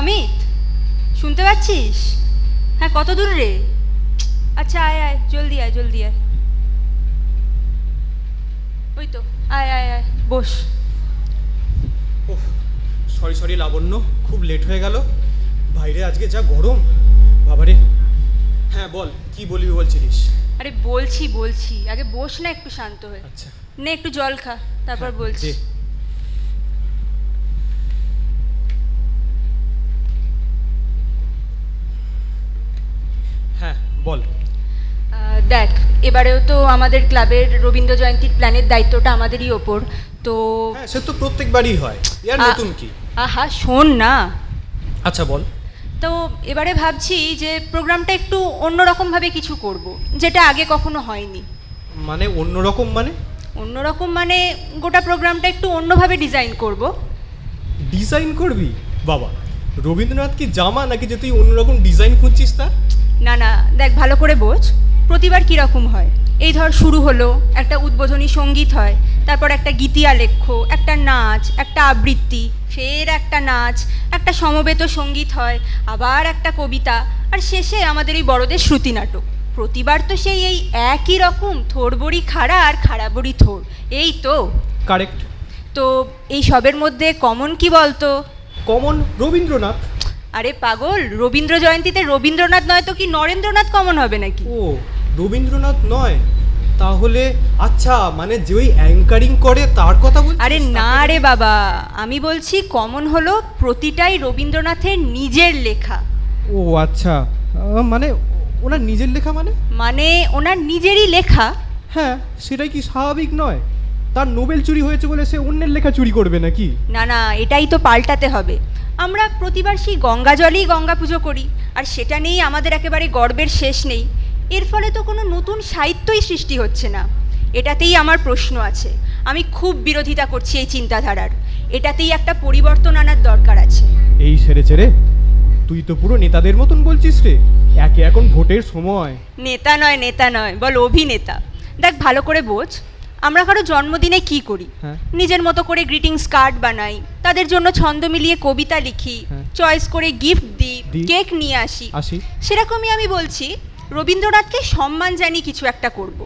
অমিত। শুনতে পাচ্ছিস? হ্যাঁ কত দূর রে? আচ্ছা আয় আয় জলদি আয় জলদি আয়। ওই তো আয় আয় আয় বস। সরি সরি লাবণ্য খুব লেট হয়ে গেল। বাইরে আজকে যা গরম বাবারে। হ্যাঁ বল কি বলবি বলছিলিস? আরে বলছি বলছি। আগে বস না একটু শান্ত হয়ে। আচ্ছা। নে একটু জল খা তারপর হ্যাঁ, বলছি দে। হ্যাঁ বল। দেখ এবারেও তো আমাদের ক্লাবের রবীন্দ্র জয়ন্তীর প্ল্যানের দায়িত্বটা আমাদেরই ওপর তো হ্যাঁ সে তো প্রত্যেকবারই হয়। ইয়ার নতুন কি? আহা শোন না। আচ্ছা বল। তো এবারে ভাবছি যে প্রোগ্রামটা একটু অন্যরকমভাবে কিছু করব যেটা আগে কখনো হয়নি। মানে অন্যরকম মানে? অন্যরকম মানে গোটা প্রোগ্রামটা একটু অন্যভাবে ডিজাইন করব। ডিজাইন করবি? বাবা রবীন্দ্রনাথ কি জামা নাকি যে তুই অন্যরকম ডিজাইন খুঁজছিস তার? না না দেখ ভালো করে বোঝ। প্রতিবার কীরকম হয়? এই ধর শুরু হলো একটা উদ্বোধনী সংগীত হয় তারপর একটা গীতিয়া লেখ্য একটা নাচ একটা আবৃত্তি ফের একটা নাচ একটা সমবেত সংগীত হয় আবার একটা কবিতা আর শেষে আমাদের এই বড়দের শ্রুতি নাটক। প্রতিবার তো সেই এই একই রকম থোড়বড়ি খাড়া আর খাড়াবড়ি থোড় এই তো। কারেক্ট তো এই সবের মধ্যে কমন কি বলতো? কমন রবীন্দ্রনাথ। আরে পাগল রবীন্দ্র জয়ন্তীতে রবীন্দ্রনাথ নয় তো কি নরেন্দ্রনাথ কমন হবে নাকি? ও রবীন্দ্রনাথ নয়? তাহলে আচ্ছা মানে যে ওই অ্যাঙ্কারিং করে তার কথা বল আরে না রে বাবা আমি বলছি কমন হলো প্রতিটাই রবীন্দ্রনাথের নিজের লেখা। ও আচ্ছা মানে ওনার নিজের লেখা মানে? মানে ওনার নিজেরই লেখা। হ্যাঁ সেটাই কি স্বাভাবিক নয়? তার নোবেল চুরি হয়েছে বলে সে অন্যের লেখা চুরি করবে নাকি? না না এটাই তো পাল্টাতে হবে। আমরা প্রতিবার সেই গঙ্গা জলেই গঙ্গা পুজো করি আর সেটা নিয়েই আমাদের একেবারে গর্বের শেষ নেই। এর ফলে তো কোনো নতুন সাহিত্যই সৃষ্টি হচ্ছে না। এটাতেই আমার প্রশ্ন আছে। আমি খুব বিরোধিতা করছি এই চিন্তাধারার। এটাতেই একটা পরিবর্তন আনার দরকার আছে। এই সেরে ছেড়ে তুই তো পুরো নেতাদের মতন বলছিস রে। একে এখন ভোটের সময়। নেতা নয় নেতা নয় বল অভিনেতা। দেখ ভালো করে বোঝ। আমরা কারও জন্মদিনে কি করি হ্যাঁ। নিজের মতো করে গ্রিটিংস কার্ড বানাই তাদের জন্য ছন্দ মিলিয়ে কবিতা লিখি হ্যাঁ। চয়েস করে গিফট দিই। কেক নিয়ে আসি আসি সেরকমই আমি বলছি রবীন্দ্রনাথকে সম্মান জানিয়ে কিছু একটা করব।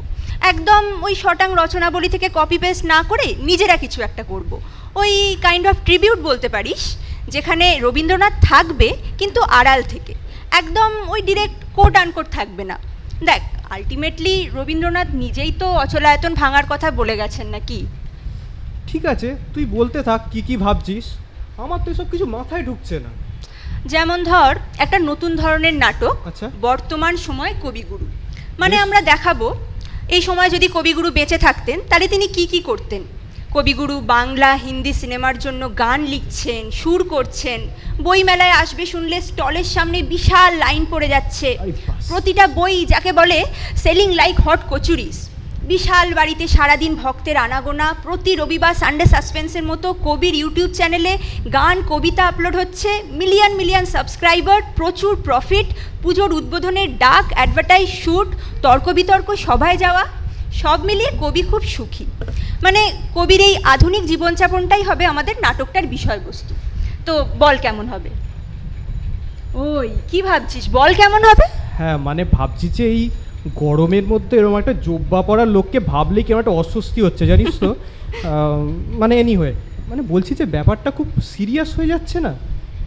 একদম ওই শটাং রচনাবলী থেকে কপি পেস্ট না করে নিজেরা কিছু একটা করব। ওই কাইন্ড অফ ট্রিবিউট বলতে পারিস যেখানে রবীন্দ্রনাথ থাকবে কিন্তু আড়াল থেকে একদম ওই ডিরেক্ট কোট আনকোট থাকবে না দেখ আলটিমেটলি রবীন্দ্রনাথ নিজেই তো অচলায়তন ভাঙার কথা বলে গেছেন নাকি? ঠিক আছে তুই বলতে থাক কি কি ভাবছিস। আমার তো সব কিছু মাথায় ঢুকছে না। যেমন ধর একটা নতুন ধরনের নাটক আচ্ছা। বর্তমান সময় কবিগুরু। মানে আমরা দেখাবো এই সময় যদি কবিগুরু বেঁচে থাকতেন তাহলে তিনি কি কি করতেন? কবিগুরু বাংলা হিন্দি সিনেমার জন্য গান লিখছেন সুর করছেন। বইমেলায় আসবে শুনলে স্টলের সামনে বিশাল লাইন পড়ে যাচ্ছে। প্রতিটা বই যাকে বলে সেলিং লাইক হট কচুরিস। বিশাল বাড়িতে সারাদিন ভক্তের আনাগোনা প্রতি রবিবার সানডে সাসপেন্সের মতো কবির ইউটিউব চ্যানেলে গান কবিতা আপলোড হচ্ছে। মিলিয়ন মিলিয়ন সাবস্ক্রাইবার প্রচুর প্রফিট পুজোর উদ্বোধনের ডাক অ্যাডভার্টাইজ শ্যুট তর্ক বিতর্ক সভায় যাওয়া। সব মিলিয়ে কবি খুব সুখী। মানে কবির এই আধুনিক জীবনযাপনটাই হবে আমাদের নাটকটার বিষয়বস্তু। তো বল কেমন হবে? ওই কি ভাবছিস? বল কেমন হবে? হ্যাঁ মানে ভাবছি যে এই গরমের মধ্যে এরকম একটা জোব্বা পড়ার লোককে ভাবলেই কেমন একটা অস্বস্তি হচ্ছে জানিস তো? মানে এনিওয়ে মানে বলছি যে ব্যাপারটা খুব সিরিয়াস হয়ে যাচ্ছে না।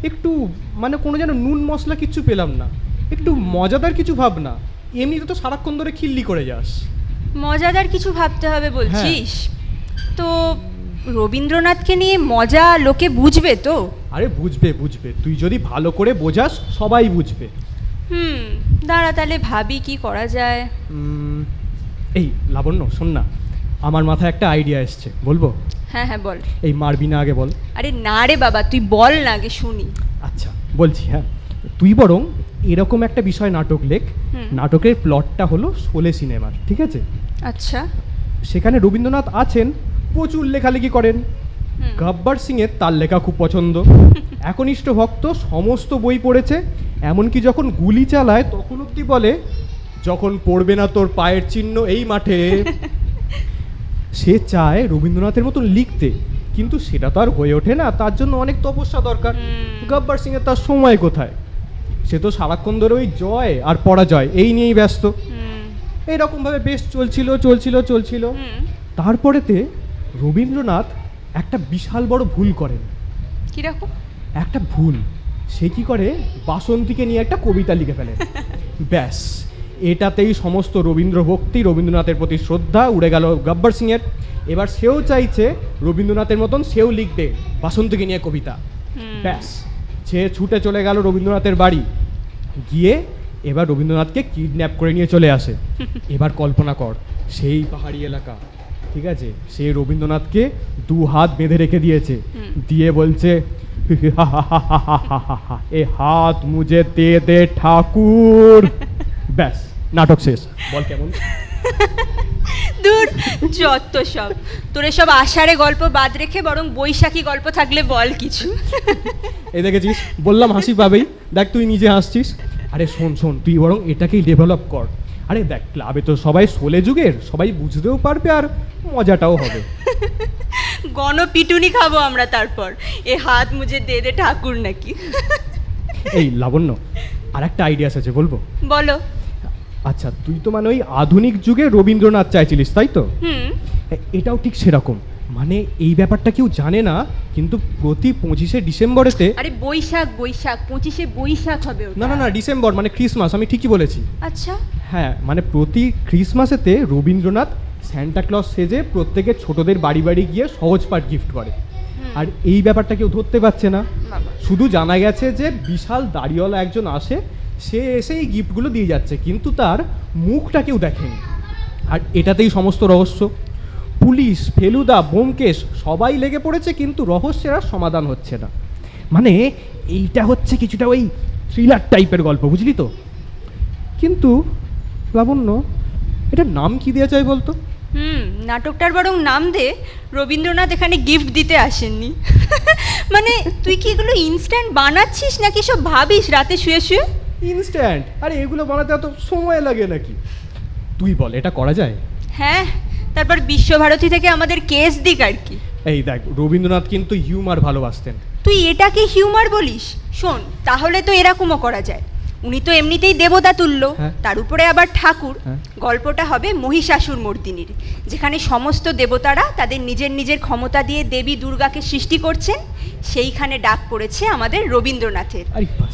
একটু মানে কোনো যেন নুন মশলা কিচ্ছু পেলাম না। একটু মজাদার কিছু ভাব না এমনিতে তো সারাক্ষণ ধরে খিল্লি করে যাস। মজাদার কিছু ভাবতে হবে বলছিস? তো রবীন্দ্রনাথকে নিয়ে মজা লোকে বুঝবে তো? আরে বুঝবে বুঝবে। তুই যদি ভালো করে বোঝাস সবাই বুঝবে। হুম দাঁড়া তাহলে ভাবি কি করা যায়? এই লাবণ্য শোন না। আমার মাথায় একটা আইডিয়া এসছে বলব? হ্যাঁ হ্যাঁ বল। এই মারবি না আগে বল। আরে না রে বাবা তুই বল না আগে শুনি। আচ্ছা বলছি হ্যাঁ। তুই বরং এরকম একটা বিষয় নাটক লেখ নাটকের প্লটটা হলো শোলে সিনেমার ঠিক আছে? আচ্ছা। সেখানে রবীন্দ্রনাথ আছেন প্রচুর লেখালেখি করেন। গাব্বার সিংয়ের তার লেখা খুব পছন্দ। একনিষ্ঠ ভক্ত সমস্ত বই পড়েছে এমনকি যখন গুলি চালায় তখন অব্দি বলে যখন পড়বে না তোর পায়ের চিহ্ন এই মাঠে। সে চায় রবীন্দ্রনাথের মতন লিখতে কিন্তু সেটা তো আর হয়ে ওঠে না তার জন্য অনেক তপস্যা দরকার। গব্বর সিংয়ের তার সময় কোথায়? সে তো সারাক্ষণ ধরে ওই জয় আর পরাজয় এই নিয়েই ব্যস্ত। এইরকমভাবে বেশ চলছিল চলছিল চলছিল। তারপরেতে রবীন্দ্রনাথ একটা বিশাল বড় ভুল করেন। কীরকম? একটা ভুল। সে কি করে? বাসন্তীকে নিয়ে একটা কবিতা লিখে ফেলেন ব্যাস এটাতেই সমস্ত রবীন্দ্র ভক্তি রবীন্দ্রনাথের প্রতি শ্রদ্ধা উড়ে গেল গব্বর সিংয়ের। এবার সেও চাইছে রবীন্দ্রনাথের মতন সেও লিখবে বাসন্তীকে নিয়ে কবিতা। ব্যাস সে ছুটে চলে গেল রবীন্দ্রনাথের বাড়ি। গিয়ে এবার রবীন্দ্রনাথকে কিডন্যাপ করে নিয়ে চলে আসে। এবার কল্পনা কর সেই পাহাড়ি এলাকা ঠিক আছে? সে রবীন্দ্রনাথকে দু হাত বেঁধে রেখে দিয়েছে। দিয়ে বলছে এ হাত মুজে দে দে ঠাকুর। ব্যাস নাটক শেষ। বল কেমন? দূর যত সব। তোর সব আষাঢ়ে গল্প বাদ রেখে বরং বৈশাখী গল্প থাকলে বল কিছু। এই দেখেছিস? বললাম হাসি পাবেই। দেখ তুই নিজে হাসছিস। আরে শোন শোন তুই বরং এটাকেই ডেভেলপ কর। আরে দেখ ক্লাবে তো সবাই সোলে যুগের সবাই বুঝতেও পারবে আর মজাটাও হবে। গণপিটুনি খাব আমরা তারপর। এ হাত মুজে দে দে ঠাকুর নাকি। এই লাবণ্য আর একটা আইডিয়াস আছে বলব? বলো। আচ্ছা তুই তো মানে ওই আধুনিক যুগে রবীন্দ্রনাথ চাইছিলিস তাই তো? এটাও ঠিক সেরকম। মানে এই ব্যাপারটা কেউ জানে না কিন্তু প্রতি পঁচিশে ডিসেম্বরেতে আরে বৈশাখ বৈশাখ পঁচিশে বৈশাখ হবে না না না ডিসেম্বর মানে ক্রিসমাস আমি ঠিকই বলেছি। আচ্ছা। হ্যাঁ মানে প্রতি ক্রিসমাসেতে রবীন্দ্রনাথ স্যান্টা ক্লজ সেজে প্রত্যেকের ছোটদের বাড়ি বাড়ি গিয়ে সহজ পাঠ গিফট করে। আর এই ব্যাপারটা কেউ ধরতে পারছে না। শুধু জানা গেছে যে বিশাল দাড়িওয়ালা একজন আসে সে এসে এই গিফটগুলো দিয়ে যাচ্ছে, কিন্তু তার মুখটা কেউ দেখেনি। আর এটাতেই সমস্ত রহস্য। পুলিশ, ফেলুদা বোমকেশ সবাই লেগে পড়েছে, কিন্তু রহস্যের আর সমাধান হচ্ছে না। মানে এইটা হচ্ছে কিছুটা ওই থ্রিলার টাইপের গল্প, বুঝলি তো? কিন্তু লাবণ্য, এটার নাম কি দেওয়া যায় বলতো? হুম, নাটকটার বরং নাম দে, রবীন্দ্রনাথ এখানে গিফট দিতে আসেননি। মানে তুই কি এগুলো ইনস্ট্যান্ট বানাচ্ছিস নাকি সব ভাবিস, রাতে শুয়ে শুয়ে? ইনস্ট্যান্ট আরে এগুলো বানাতে এত সময় লাগে নাকি? তুই বল এটা করা যায়? হ্যাঁ তারপর বিশ্বভারতী থেকে আমাদের কেস দিক আর কি। এই দেখ রবীন্দ্রনাথ কিন্তু হিউমার ভালোবাসতেন। তুই এটাকে হিউমার বলিস? শোন তাহলে তো এরকমও করা যায়। উনি তো এমনিতেই দেবতা তুল্য। হ্যাঁ। তার উপরে আবার ঠাকুর। হ্যাঁ। গল্পটা হবে মহিষাসুর মর্দিনীর যেখানে সমস্ত দেবতারা তাদের নিজের নিজের ক্ষমতা দিয়ে দেবী দুর্গাকে সৃষ্টি করছেন। সেইখানে ডাক পড়েছে আমাদের রবীন্দ্রনাথের।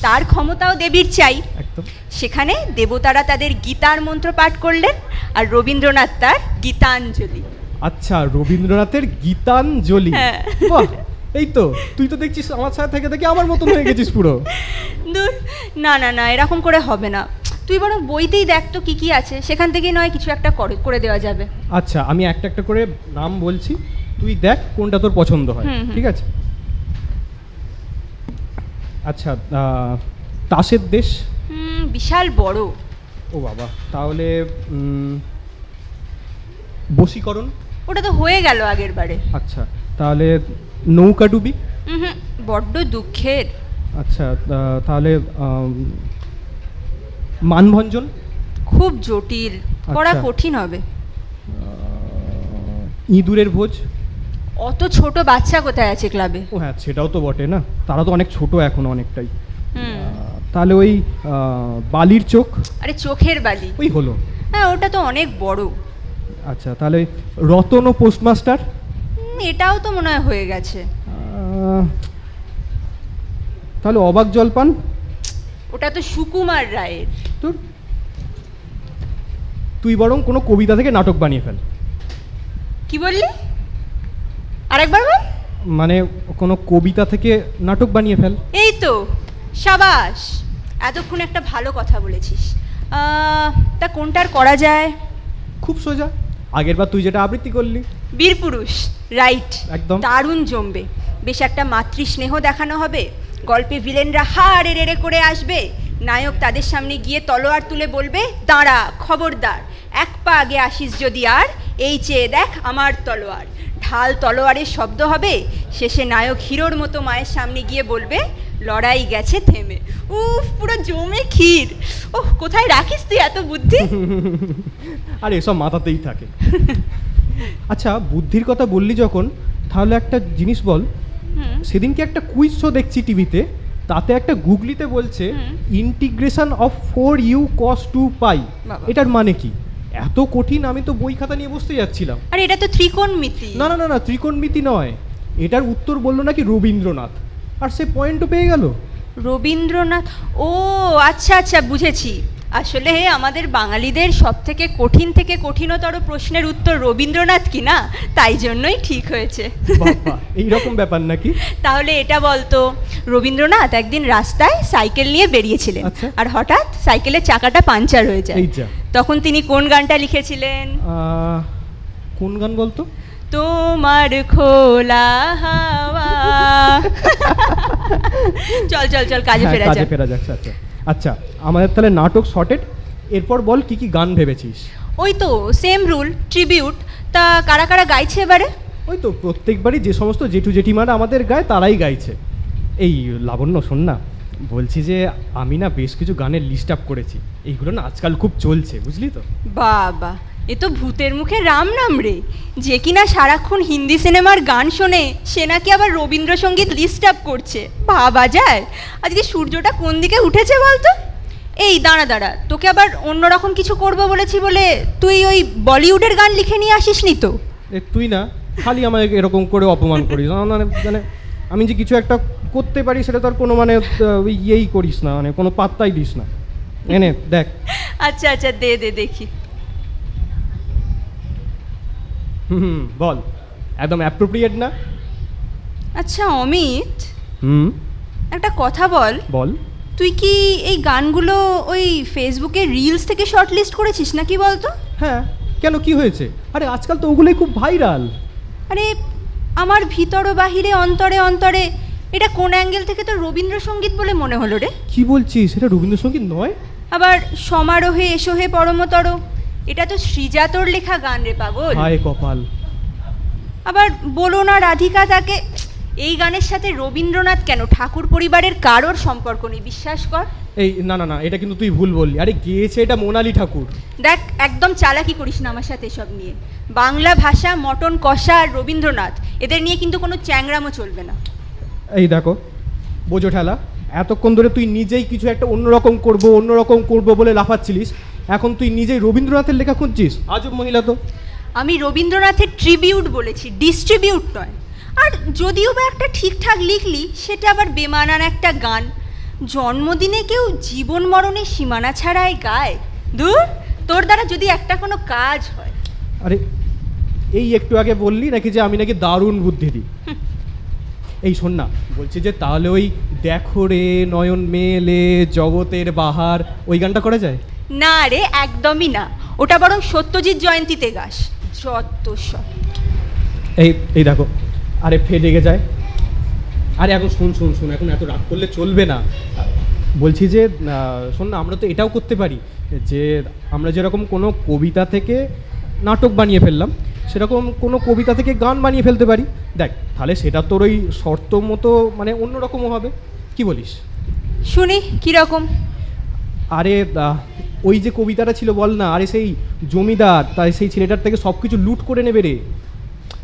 তার ক্ষমতাও দেবীর চাই। সেখানে দেবতারা তাদের গীতার মন্ত্র পাঠ করলেন আর রবীন্দ্রনাথ তার গীতাঞ্জলি। আচ্ছা রবীন্দ্রনাথের গীতাঞ্জলি। হ্যাঁ। বাহ! এই তো তুই তো দেখছিস আমার সাথে থেকে থেকে আমার মতন হয়ে গেছিস পুরো। দূর না না না এরকম করে হবে না। তুই বরং বইতেই দেখ তো কি কি আছে সেখান থেকেই নয় কিছু একটা করে করে দেওয়া যাবে। আচ্ছা আমি একটা একটা করে নাম বলছি তুই দেখ কোনটা তোর পছন্দ হয় হুম, হুম। ঠিক আছে? আচ্ছা আহ, তাসের দেশ? হুম বিশাল বড়। ও বাবা তাহলে উম, বশীকরণ? ওটা তো হয়ে গেল আগের বারে। আচ্ছা তাহলে নৌকাডুবি হুম বড্ড দুঃখের। আচ্ছা তাহলে মানভঞ্জন? খুব জটিল করা আচ্ছা। কঠিন হবে। ইঁদুরের ভোজ? অত ছোট বাচ্চা কোথায় আছে ক্লাবে? ও হ্যাঁ সেটাও তো বটে না? তারা তো অনেক ছোট এখন অনেকটাই। তাহলে ওই বালির চোখ? আরে চোখের বালি। ওই হলো। হ্যাঁ ওটা তো অনেক বড়। আচ্ছা তাহলে রতন ও পোস্টমাস্টার? এটাও তো মনে হয় হয়ে গেছে। তাহলে অবাক জলপান? ওটা তো সুকুমার রায়ের। তোর? তুই বরং কোনো কবিতা থেকে নাটক বানিয়ে ফেল। কি বললি? আরেকবার বল। মানে কোনো কবিতা থেকে নাটক বানিয়ে ফেল। এই তো সাবাস। এতক্ষণ একটা ভালো কথা বলেছিস। তা কোনটার করা যায়? খুব সোজা। আগের বার তুই যেটা আবৃত্তি করলি। বীরপুরুষ রাইট। একদম। দারুণ জমবে। বেশ একটা মাতৃস্নেহ দেখানো হবে। গল্পে ভিলেনরা হাড়ে রেড়ে করে আসবে। নায়ক তাদের সামনে গিয়ে তলোয়ার তুলে বলবে দাঁড়া খবরদার। এক পা আগে আসিস যদি আর এই চেয়ে দেখ আমার তলোয়ার। ঢাল তলোয়ারের শব্দ হবে? শেষে নায়ক হিরোর মতো মায়ের সামনে গিয়ে বলবে লড়াই গেছে থেমে। উফ পুরো জমে ক্ষীর। ওহ কোথায় রাখিস তুই এত বুদ্ধি? আর এসব মাথাতেই থাকে। আচ্ছা বুদ্ধির কথা বললি যখন তাহলে একটা জিনিস বল। সেদিনকে একটা কুইজ শো দেখছি টিভিতে তাতে একটা গুগলিতে বলছে integration of four u cos two pi এটার মানে কি? এত কঠিন আমি তো বই খাতা নিয়ে বসতে যাচ্ছিলাম। আর এটা তো ত্রিকোণমিতি না না না না ত্রিকোণমিতি নয়। এটার উত্তর বলল নাকি রবীন্দ্রনাথ। আর সে পয়েন্টও পেয়ে গেল। রবীন্দ্রনাথ ও আচ্ছা আচ্ছা বুঝেছি। আসলে আমাদের বাঙালিদের সব থেকে কঠিন থেকে কঠিনতর প্রশ্নের উত্তর রবীন্দ্রনাথ কি না? তাই জন্যই ঠিক হয়েছে। এইরকম ব্যাপার নাকি? তাহলে এটা বলতো রবীন্দ্রনাথ একদিন রাস্তায় সাইকেল নিয়ে বেরিয়েছিলেন আচ্ছা। আর হঠাৎ সাইকেলের চাকাটা পাঞ্চার হয়ে যায়। তখন তিনি কোন গানটা লিখেছিলেন? কোন গান বলতো? তোমার খোলা হাওয়া। চল চল চল কাজে হ্যাঁ, ফেরা যাক। ফেরা আচ্ছা। আচ্ছা আমাদের তাহলে নাটক শর্টেড এরপর বল কি কি গান ভেবেছিস? ওই তো সেম রুল ট্রিবিউট তা কারা কারা গাইছে এবারে? ওই তো প্রত্যেকবারই যে সমস্ত জেঠু জেঠিমারা আমাদের গায় তারাই গাইছে। এই লাবণ্য শোন না বলছি যে আমি না বেশ কিছু গানের লিস্ট আপ করেছি। এইগুলো না আজকাল খুব চলছে বুঝলি তো? বাবা এ তো ভূতের মুখে রাম নাম রে। যে কিনা সারাক্ষণ হিন্দি সিনেমার গান শোনে সে নাকি আবার রবীন্দ্রসঙ্গীত লিস্ট আপ করছে। ভাবা যায়। আজকে সূর্যটা কোন দিকে উঠেছে বলতো? এই দাঁড়া দাঁড়া তোকে আবার অন্যরকম কিছু করব বলেছি বলে তুই ওই বলিউডের গান লিখে নিয়ে আসিসনি তো? তুই না খালি আমাকে এরকম করে অপমান করিস। মানে মানে আমি যে কিছু একটা করতে পারি সেটা তোর কোনো মানে ওই ইয়েই করিস না মানে কোনো পাত্তাই দিস না। এনে দেখ। আচ্ছা আচ্ছা দে দে দেখি। হুম বল। একদম অ্যাপ্রোপ্রিয়েট না? আচ্ছা অমিত। হুম। একটা কথা বল। বল। তুই কি এই গানগুলো ওই ফেসবুকে রিলস থেকে শর্ট লিস্ট করেছিস নাকি বলতো? হ্যাঁ। কেন কি হয়েছে? আরে আজকাল তো ওগুলোই খুব ভাইরাল আরে আমার ভিতর ও বাহিরে অন্তরে অন্তরে এটা কোন অ্যাঙ্গেল থেকে তো রবীন্দ্রসঙ্গীত বলে মনে হলো রে? কি বলছিস? এটা রবীন্দ্রসঙ্গীত নয়? আবার সমারোহে এসোহে পরমতর এটা তো শ্রীজাতর লেখা গান রে পাগল। হায় কপাল। আবার বলো না রাধিকা তাকে এই গানের সাথে রবীন্দ্রনাথ কেন? ঠাকুর পরিবারের কারোর সম্পর্ক নেই বিশ্বাস কর। এই না না না এটা কিন্তু তুই ভুল বললি। আরে গেয়েছে এটা মোনালি ঠাকুর। দেখ একদম চালাকি করিস না আমার সাথে এসব নিয়ে। বাংলা ভাষা মটন কষা আর রবীন্দ্রনাথ এদের নিয়ে কিন্তু কোনো চ্যাংরামও চলবে না। এই দেখো বোঝো ঠেলা এতক্ষণ ধরে তুই নিজেই কিছু একটা অন্যরকম করব অন্যরকম করব বলে লাফাচ্ছিলিস। এখন তুই নিজেই রবীন্দ্রনাথের লেখা খুঁজছিস? আজব মহিলা তো। আমি রবীন্দ্রনাথের ট্রিবিউট বলেছি ডিস্ট্রিবিউট নয়। আর যদিও বা একটা ঠিকঠাক লিখলি সেটা আবার বেমানান একটা গান। জন্মদিনে কেউ জীবন মরণের সীমানা ছাড়াই গায়। দূর তোর দ্বারা যদি একটা কোনো কাজ হয়। আরে এই একটু আগে বললি নাকি যে আমি নাকি দারুণ বুদ্ধি দিই? এই শোন না বলছি যে তাহলে ওই দেখো রে নয়ন মেলে জগতের বাহার ওই গানটা করা যায়? না রে একদমই না। ওটা বরং সত্যজিৎ জয়ন্তীতে গাস। যত সব। এই এই দেখো আরে ফে লেগে যায়। আরে এখন শুন শুন শুন এখন এত রাগ করলে চলবে না। বলছি যে শোন না আমরা তো এটাও করতে পারি যে আমরা যেরকম কোনো কবিতা থেকে নাটক বানিয়ে ফেললাম সেরকম কোনো কবিতা থেকে গান বানিয়ে ফেলতে পারি। দেখ তাহলে সেটা তোর ওই শর্ত মতো মানে অন্যরকমও হবে। কি বলিস? শুনি কীরকম? আরে ওই যে কবিতাটা ছিল বল না আরে সেই জমিদার তাই সেই ছেলেটার থেকে সব কিছু লুট করে নেবে রে।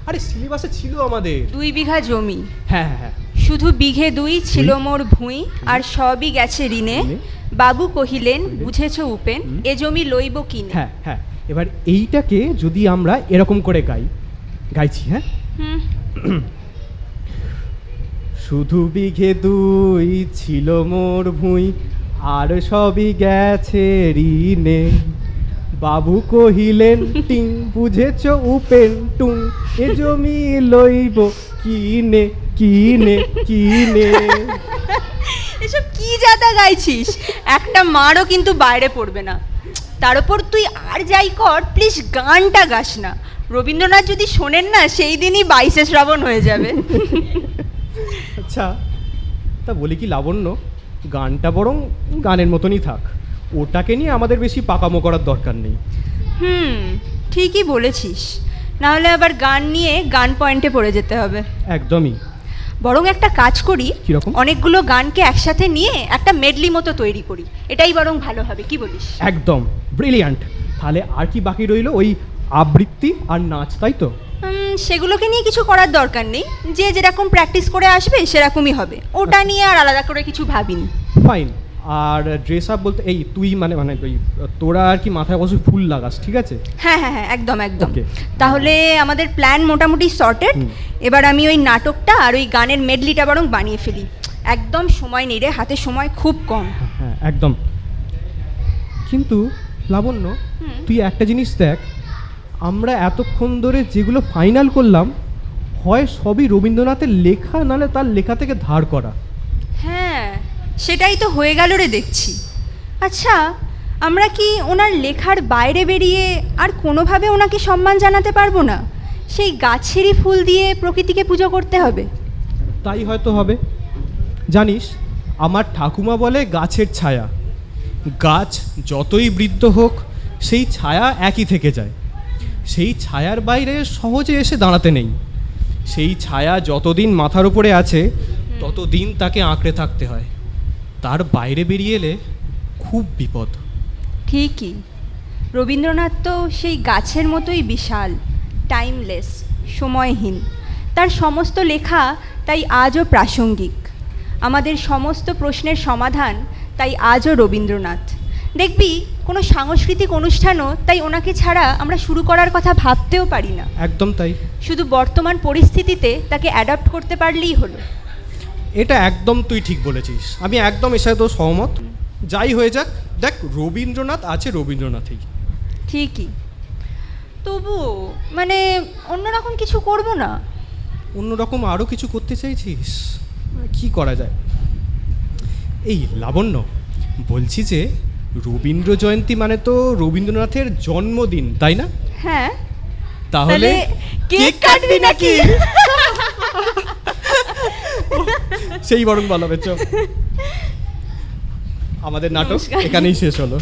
আরে সিলেবাসে ছিল আমাদের। দুই বিঘা জমি। হ্যাঁ হ্যাঁ হ্যাঁ। শুধু বিঘে দুই ছিল মোর ভুঁই আর সবই গেছে ঋণে। বাবু কহিলেন কহিলেন, বুঝেছ উপেন এ জমি লইব কিনে হ্যাঁ হ্যাঁ। এবার এইটাকে যদি আমরা এরকম করে গাই গাইছি হ্যাঁ? শুধু বিঘে দুই ছিল মোর ভুঁই আর সবই গেছে ঋণে। বাবু কহিলেন টিং বুঝেছ উপেন টুং এ জমি লইব কিনে কিনে কিনে। এসব কি জাতা গাইছিস? একটা মারও কিন্তু বাইরে পড়বে না। তার উপর তুই আর যাই কর প্লিজ গানটা গাস না। রবীন্দ্রনাথ যদি শোনেন না সেই দিনই বাইশে শ্রাবণ হয়ে যাবে। আচ্ছা তা বলি কি লাবণ্য? গানটা বরং গানের মতনই থাক। ওটাকে নিয়ে আমাদের বেশি পাকামো করার দরকার নেই। হুম ঠিকই বলেছিস। নাহলে আবার গান নিয়ে গান পয়েন্টে পড়ে যেতে হবে। একদমই। বরং একটা কাজ করি কীরকম? অনেকগুলো গানকে একসাথে নিয়ে একটা মেডলি মতো তৈরি করি। এটাই বরং ভালো হবে কি বলিস? একদম ব্রিলিয়ান্ট। তাহলে আর কি বাকি রইল ওই আবৃত্তি আর নাচ তাই তো? সেগুলোকে নিয়ে কিছু করার দরকার নেই। যে যেরকম প্র্যাকটিস করে আসবে সেরকমই হবে। ওটা নিয়ে আর আলাদা করে কিছু ভাবিনি। ফাইন আর ড্রেস আপ বলতে এই তুই মানে মানে ওই তোরা আর কি মাথায় অবশ্যই ফুল লাগাস ঠিক আছে? হ্যাঁ হ্যাঁ হ্যাঁ একদম একদম। তাহলে আমাদের প্ল্যান মোটামুটি সর্টেড এবার আমি ওই নাটকটা আর ওই গানের মেডলিটা বরং বানিয়ে ফেলি। একদম সময় নেই রে হাতে সময় খুব কম। হ্যাঁ একদম। কিন্তু লাবণ্য। তুই একটা জিনিস দেখ আমরা এতক্ষণ ধরে যেগুলো ফাইনাল করলাম হয় সবই রবীন্দ্রনাথের লেখা নালে তার লেখা থেকে ধার করা। হ্যাঁ সেটাই তো হয়ে গেল রে দেখছি। আচ্ছা আমরা কি ওনার লেখার বাইরে বেরিয়ে আর কোনোভাবে ওনাকে সম্মান জানাতে পারব না? সেই গাছেরই ফুল দিয়ে প্রকৃতিকে পুজো করতে হবে। তাই হয়তো হবে। জানিস আমার ঠাকুমা বলে গাছের ছায়া। গাছ যতই বৃদ্ধ হোক সেই ছায়া একই থেকে যায়। সেই ছায়ার বাইরে সহজে এসে দাঁড়াতে নেই। সেই ছায়া যতদিন মাথার উপরে আছে ততদিন তাকে আঁকড়ে থাকতে হয়। তার বাইরে বেরিয়ে এলে খুব বিপদ। ঠিকই। রবীন্দ্রনাথ তো সেই গাছের মতোই বিশাল টাইমলেস সময়হীন। তার সমস্ত লেখা তাই আজও প্রাসঙ্গিক। আমাদের সমস্ত প্রশ্নের সমাধান তাই আজও রবীন্দ্রনাথ। দেখবি কোনো সাংস্কৃতিক অনুষ্ঠানও তাই ওনাকে ছাড়া আমরা শুরু করার কথা ভাবতেও পারি না। একদম তাই। শুধু বর্তমান পরিস্থিতিতে তাকে অ্যাডাপ্ট করতে পারলেই হলো। এটা একদম তুই ঠিক বলেছিস। আমি একদম এর সাথে তো সহমত। যাই হয়ে যাক দেখ রবীন্দ্রনাথ আছে রবীন্দ্রনাথেই। ঠিকই। তবু মানে অন্যরকম কিছু করব না। অন্যরকম আরও কিছু করতে চাইছিস? কি করা যায়? এই লাবণ্য বলছি যে রবীন্দ্র জয়ন্তী মানে তো রবীন্দ্রনাথের জন্মদিন তাই না? হ্যাঁ। তাহলে কেক কাটবি নাকি? সেই বরং বলা আমাদের নাটক এখানেই শেষ হলো।